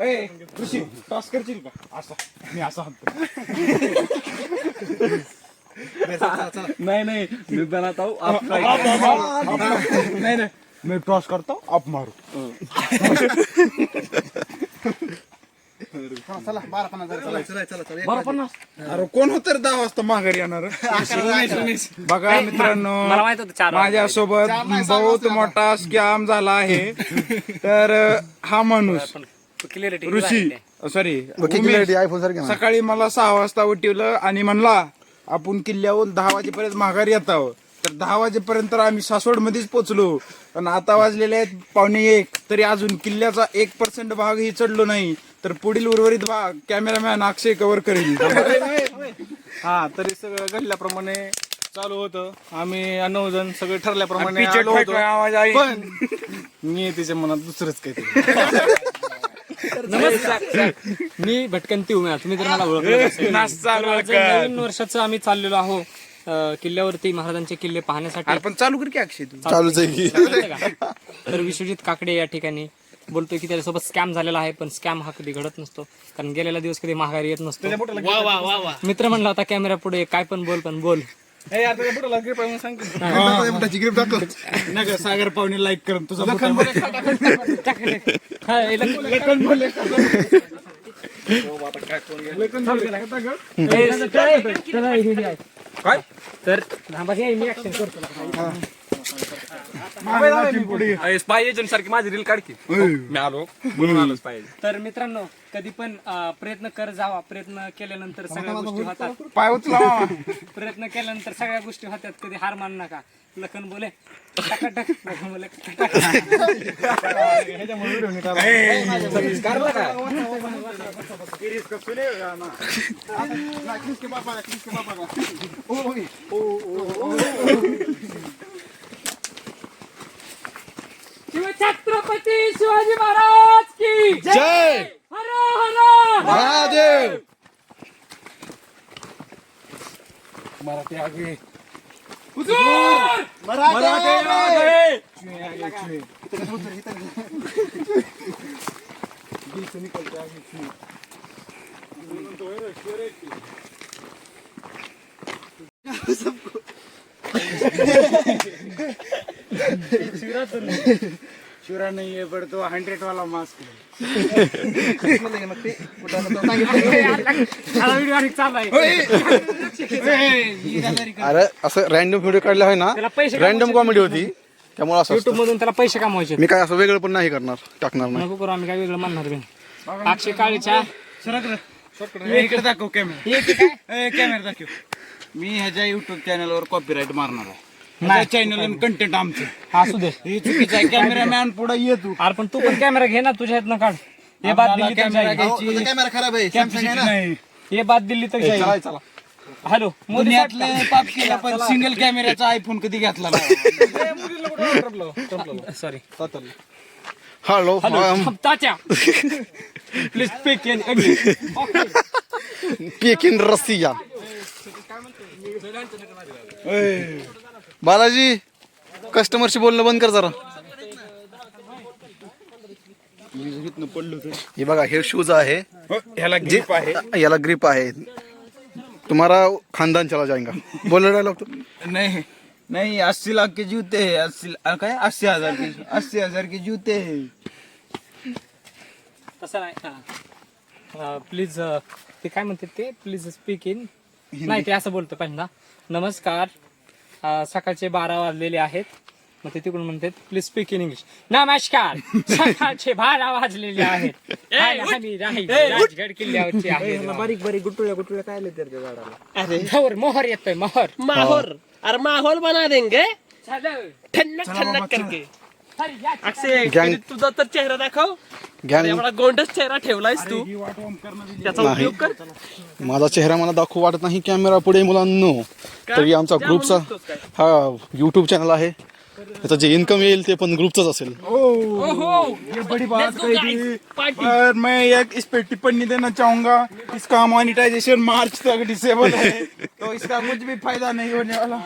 ए, ऋषी toss करशील का? असा मी असा हाणतो. नहीं नहीं मैं बनाता हूँ आप नाही नाही मी टॉस करतो अप मारू. अरे कोण होत रे दहा वाजता माघारी येणार? बघा मित्रांनो मला माहीत होतं चार माझ्यासोबत बहुत मोठा स्कॅम झाला आहे. तर अ, हा माणूस क्लिअरिटी ऋषी सॉरी आयफोन सारखे सकाळी मला सहा वाजता उठवलं आणि म्हणला आपण किल्ल्याहून दहा वाजेपर्यंत माघारी येत आहोत तर दहा वाजेपर्यंत तर आम्ही सासवड मध्येच पोहोचलो पण आता वाजलेले आहेत पावणे एक तरी अजून किल्ल्याचा एक पर्सेंट भागही चढलो नाही. तर पुढील उर्वरित भाग कॅमेरामॅन अक्षय कव्हर करेल. हा तरी सगळं घडल्याप्रमाणे चालू होतं. आम्ही नऊ जण सगळे ठरल्याप्रमाणे आलो होतो. आवाज आई. पण मी तिच्या मनात दुसरंच काहीतरी. नमस्कार मी भटकंती उमेद तुम्ही तर मला चालू. नवीन वर्षाचं आम्ही चाललेलो आहोत किल्ल्यावरती महाराजांचे किल्ले पाहण्यासाठी. अरे पण चालू कर की अक्षय चालूच आहे का? तर विश्वजित काकडे या ठिकाणी बोलतोय की त्याच्यासोबत स्कॅम झालेला आहे पण स्कॅम हा कधी घडत नसतो. कारण गेलेला दिवस कधी माघारी येत नसतो. मित्र म्हणला होता कॅमेरा पुढे. काय पण बोल पण बोल. का, सागर पाहुणे लाईक कर तुझा हा, काय? तर हे मी ऍक्शन करतो. स्पाय एजंट सारखी माझी रील काढ की मी आलो म्हणून आलो स्पाय तर मित्रांनो कधी पण अं, प्रयत्न कर जावा प्रयत्न केल्यानंतर सगळ्या गोष्टी होतात पाय उचला प्रयत्न केल्यानंतर सगळ्या गोष्टी होतात कधी हार मान नका लखन बोले टकाटक लखन बोले टकाटक. छत्रपति शिवाजी महाराज की। जय। हरा हरा महादेव। मराठे आगे मराठे आगे सबको। शिवरा नहीं है पर तो हंड्रेड वाला मास्क हा अरे असं रॅन्डम व्हिडिओ काढला आहे ना त्याला पैसे रॅन्डम कॉमेडी होती. त्यामुळे असं युट्यूब. मधून त्याला पैसे कमवायचे मी काय असं वेगळं पण नाही करणार टाकणार नाही. नको करू आम्ही काय वेगळं म्हणणार बी. नाही. अक्षय काळीच्या इकडे दाखव कॅमेरा कॅमेरा दाखव. मी ह्याच्या युट्यूब चॅनलवर कॉपीराईट मारणार आहे. चॅनल कंटेंट आमचं. असू दे. हे चुकीचं आहे कॅमेरामॅन पुढे ये तू. अरे पण तू पण कॅमेरा घे ना तुझ्या हातनं काढ. हे दिल्ली तर कॅमेरा जाईल. घ्यायची. कॅमेरा खराब आहे नाही. हे बाद दिल्ली तर जाईल. हॅलो मोदी दुनियातले पाप केला पण सिंगल कॅमेऱ्याचा आयफोन कधी घेतला नाही. Sorry hello Tatya. Please speak in Pekin रसिया बालाजी कस्टमरशी बोलणं बंद कर जरा. हे बघा हे शूज आहे. हो, ह्याला ग्रीप आहे. याला ग्रिप आहे. तुम्हारा खानदान चला जाएगा बोल डायलॉग तो. नहीं नहीं अस्सी लाख के जूते हैं अस्सी काय? अस्सी हजार के अस्सी हजार के जूते हैं. तसं नाही. प्लीज ते काय म्हणते ते? प्लीज स्पीक इन नाही ते असं बोलतो पहिल्यांदा. नमस्कार. सकाळचे बारा वाजलेले आहेत. मग ते तिकडून म्हणतात प्लीज स्पीक इन इंग्लिश नमस्कार. सकाळचे बारा वाजलेले आहेत. आणि आम्ही राही- राजगड किल्ल्यावरची आहे. बारीक बारीक गुटुळ्या गुटुळ्या काय त्या झाडाला? मोहर मोहर येतोय मोहर. माहौल अरे माहौल बना देंगे. झालं. ठन्नक ठन्नक करके. अरे या अक्षय गँग- कधी तुझा तर चेहरा दाखव. गँग. एवढा गोंडस चेहरा ठेवलायस तू. त्याचा. उपयोग कर. माझा चेहरा मला दाखवू वाटत नाही कॅमेरा पुढे मुलांनो. तरी आमचा ग्रुपचा? हा युट्यूब चॅनल आहे. त्याचं जे इन्कम येईल ते पण ग्रुपचंच असेल. ओहो. ये बड़ी बात Let's go, कही guys. थी Party. पर मैं एक इस पे टिप्पणी देना चाहूंगा. इसका मोनिटाइजेशन मार्च तक डिसेबल है. तो इसका कुछ भी फायदा नहीं होने वाला.